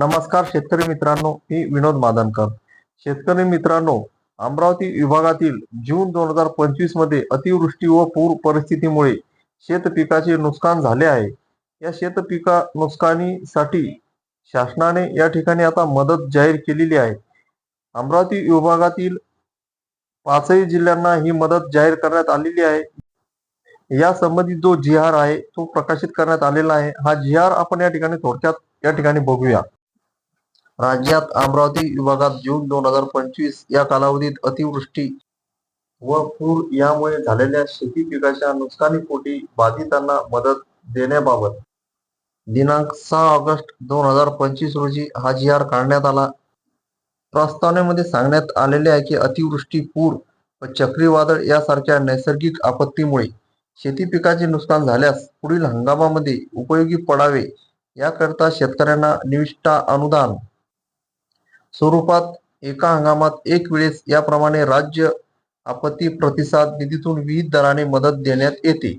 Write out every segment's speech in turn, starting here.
नमस्कार शेतकरी मित्रांनो मी विनोद मादनकर. शेतकरी मित्रांनो अमरावती विभागातील जून दोन हजार पंचवीसमध्ये अतिवृष्टी व पूर परिस्थितीमुळे शेत पिकाचे नुकसान झाले आहे. या शेत पिका नुकसानीसाठी शासनाने या ठिकाणी आता मदत जाहीर केलेली आहे. अमरावती विभागातील पाचही जिल्ह्यांना ही मदत जाहीर करण्यात आलेली आहे. या संबंधित जो जिहार आहे तो प्रकाशित करण्यात आलेला आहे. हा जिहार आपण या ठिकाणी थोडक्यात या ठिकाणी बघूया. राज्यात अमरावती विभागात जून दोन हजार पंचवीस या कालावधीत अतिवृष्टी व पूर यामुळे झालेल्या शेती पिकाच्या नुकसानीपोटी बाधितांना मदत देण्याबाबत दिनांक सहा ऑगस्ट दोन हजार पंचवीस रोजी हा जी आर काढण्यात आला. प्रस्तावनेमध्ये सांगण्यात आलेले आहे की अतिवृष्टी पूर व चक्रीवादळ यासारख्या नैसर्गिक आपत्तीमुळे शेती पिकाचे नुकसान झाल्यास पुढील हंगामामध्ये उपयोगी पडावे याकरता शेतकऱ्यांना निविष्ठा अनुदान स्वरूपात एका हंगामात एक वेळेस याप्रमाणे राज्य आपत्ती प्रतिसाद निधीतून विविध दराने मदत देण्यात येते.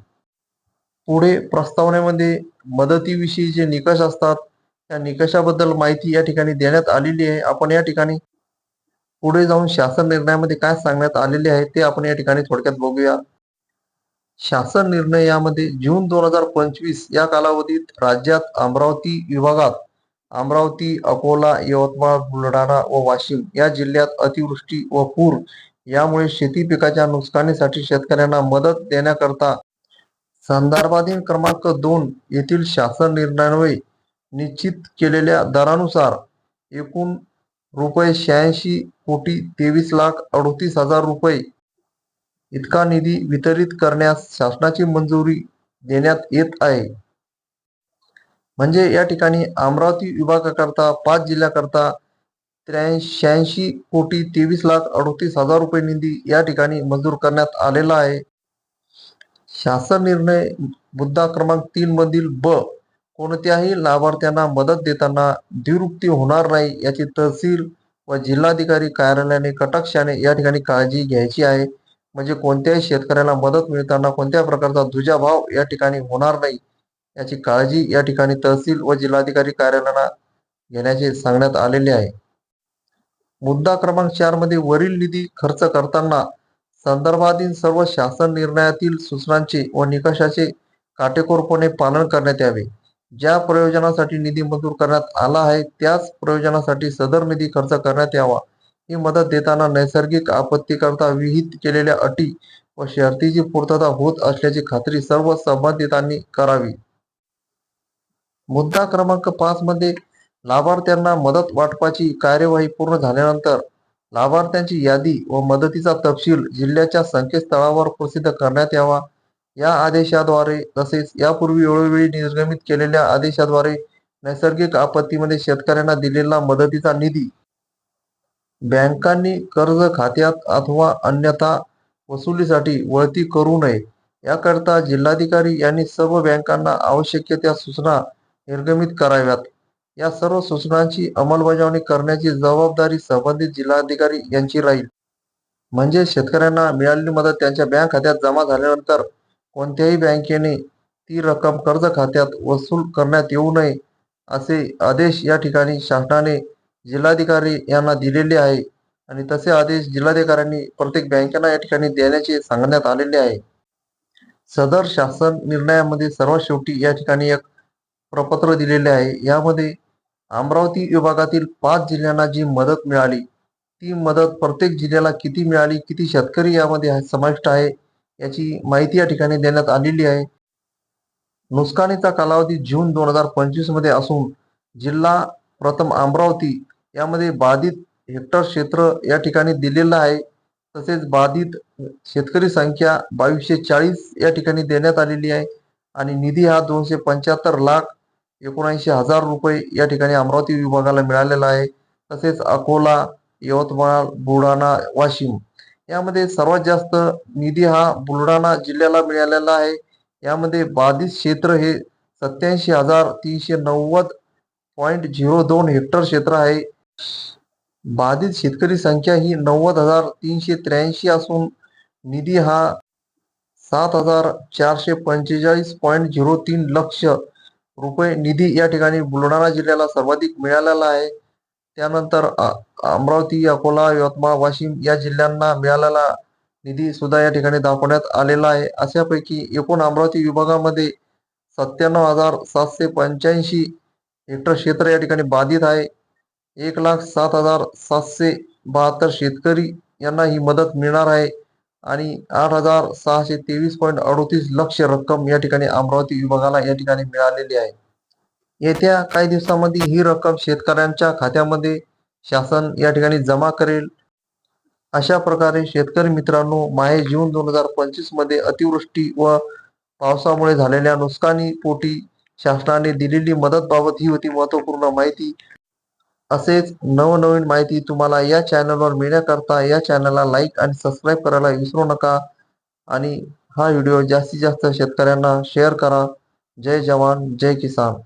पुढे प्रस्तावनेमध्ये मदतीविषयी जे निकष असतात त्या निकषाबद्दल माहिती या ठिकाणी देण्यात आलेली आहे. आपण या ठिकाणी पुढे जाऊन शासन निर्णयामध्ये काय सांगण्यात आलेले आहे ते आपण या ठिकाणी थोडक्यात बघूया. शासन निर्णय यामध्ये जून दोन हजार पंचवीस या कालावधीत राज्यात अमरावती विभागात अमरावती अकोला यवतमाळ बुलढाणा व वाशिम या जिल्ह्यात अतिवृष्टी व पूर यामुळे शेती पिकाच्या नुकसानीसाठी शेतकऱ्यांना मदत देण्याकरता संदर्भाधीन क्रमांक दोन येथील शासन निर्णयान्वये निश्चित केलेल्या दरानुसार एकूण रुपये शहाऐंशी कोटी तेवीस लाख अडतीस हजार रुपये इतका निधी वितरित करण्यास शासनाची मंजुरी देण्यात येत आहे. म्हणजे या ठिकाणी अमरावती विभागाकरता पाच जिल्ह्याकरता त्र्याऐंशी कोटी तेवीस लाख अडोतीस हजार रुपये निधी या ठिकाणी मंजूर करण्यात आलेला आहे. शासन निर्णय मुद्दा क्रमांक तीन मधील ब कोणत्याही लाभार्थ्यांना मदत देताना द्विरुक्ती होणार नाही याची तहसील व जिल्हाधिकारी कार्यालयाने कटाक्षाने या ठिकाणी काळजी घ्यायची आहे. म्हणजे कोणत्याही शेतकऱ्याला मदत मिळताना कोणत्या प्रकारचा दुजाभाव या ठिकाणी होणार नाही. याची काळजी या ठिकाणी तहसील व जिल्हाधिकारी कार्यालयाला घेण्याचे सांगण्यात आलेले आहे. मुद्दा क्रमांक चारमध्ये वरील निधी खर्च करताना संदर्भाधीन सर्व शासन निर्णयातील सूचनांचे व निकषाचे काटेकोरपणे पालन करण्यात यावे. ज्या प्रयोजनासाठी निधी मंजूर करण्यात आला आहे त्याच प्रयोजनासाठी सदर निधी खर्च करण्यात यावा. ही मदत देताना नैसर्गिक आपत्तीकरता विहित केलेल्या अटी व शर्तीची पूर्तता होत असल्याची खात्री सर्व संबंधितांनी करावी. मुद्दा क्रमांक पाच मध्ये लाभार्थ्यांना मदत वाटपाची कार्यवाही पूर्ण झाल्यानंतर लाभार्थ्यांची यादी व मदतीचा तपशील जिल्ह्याच्या संकेतस्थळावर प्रसिद्ध करण्यात यावा. या आदेशाद्वारे तसेच यापूर्वी वेळोवेळी निर्गमित केलेल्या आदेशाद्वारे नैसर्गिक आपत्तीमध्ये शेतकऱ्यांना दिलेला मदतीचा निधी बँकांनी कर्ज खात्यात अथवा अन्यथा वसुलीसाठी वळती करू नये. याकरता जिल्हाधिकारी यांनी सर्व बँकांना आवश्यक त्या सूचना निर्गमित कराव्यात. या सर्व सूचनांची अंमलबजावणी करण्याची जबाबदारी संबंधित जिल्हाधिकारी यांची राहील. म्हणजे शेतकऱ्यांना मिळालेली मदत त्यांच्या बँक खात्यात जमा झाल्यानंतर कोणत्याही बँकेने ती रक्कम कर्ज खात्यात वसूल करण्यात येऊ नये असे आदेश या ठिकाणी शासनाने जिल्हाधिकारी यांना दिलेले आहे आणि तसे आदेश जिल्हाधिकाऱ्यांनी प्रत्येक बँकेला या ठिकाणी देण्याचे सांगण्यात आलेले आहे. सदर शासन निर्णयामध्ये सर्वात शेवटी या ठिकाणी एक प्रपत्र दिलेले आहे. यामध्ये अमरावती विभागातील पाच जिल्ह्यांना जी मदत मिळाली ती मदत प्रत्येक जिल्ह्याला किती मिळाली किती शेतकरी यामध्ये समाविष्ट आहे याची माहिती या ठिकाणी देण्यात आलेली आहे. नुकसानीचा कालावधी जून दोन हजार पंचवीसमध्ये असून जिल्हा प्रथम अमरावती यामध्ये बाधित हेक्टर क्षेत्र या ठिकाणी दिलेलं आहे. तसेच बाधित शेतकरी संख्या बावीसशे चाळीस या ठिकाणी देण्यात आलेली आहे. आणि निधी हा दोनशे पंच्याहत्तर लाख एकोणऐंशी हजार रुपये या ठिकाणी अमरावती विभागाला मिळालेला आहे. तसेच अकोला यवतमाळ बुलढाणा वाशिम यामध्ये सर्वात जास्त निधी हा बुलढाणा जिल्ह्याला मिळालेला आहे. यामध्ये बाधित क्षेत्र हे सत्याऐंशी हजार तीनशे नव्वद पॉईंट झिरो दोन हेक्टर क्षेत्र आहे. बाधित शेतकरी संख्या ही नव्वद हजार तीनशे त्र्याऐंशी असून निधी हा सात हजार चारशे पंचेचाळीस पॉईंट झिरो तीन लक्ष रुपये निधी या ठिकाणी बुलढाणा जिल्ह्याला सर्वाधिक मिळालेला आहे. त्यानंतर अमरावती अकोला यवतमाळ वाशिम या जिल्ह्यांना मिळालेला निधी सुद्धा या ठिकाणी दाखवण्यात आलेला आहे. अशापैकी एकूण अमरावती विभागामध्ये सत्त्याण्णव हजार सातशे पंच्याऐंशी हेक्टर क्षेत्र या ठिकाणी बाधित आहे. एक लाख सात हजार सातशे बहात्तर शेतकरी यांना ही मदत मिळणार आहे. आणि आठ हजार सहाशे तेवीस पॉईंट अडोतीस लक्ष रक्कम या ठिकाणी अमरावती विभागाला या ठिकाणी मिळालेली आहे. येत्या काही दिवसामध्ये ही रक्कम शेतकऱ्यांच्या खात्यामध्ये शासन या ठिकाणी जमा करेल. अशा प्रकारे शेतकरी मित्रांनो माहे जून दोन हजार पंचवीसमध्ये अतिवृष्टी व पावसामुळे झालेल्या नुकसानी पोटी शासनाने दिलेली मदत बाबत ही होती महत्त्वपूर्ण माहिती. असेच नवनवीन माहिती तुम्हाला या चॅनलवर मिळण्याकरता या चॅनलला लाईक आणि सबस्क्राईब करायला विसरू नका. आणि हा व्हिडिओ जास्तीत जास्त शेतकऱ्यांना शेअर करा. जय जवान जय किसान.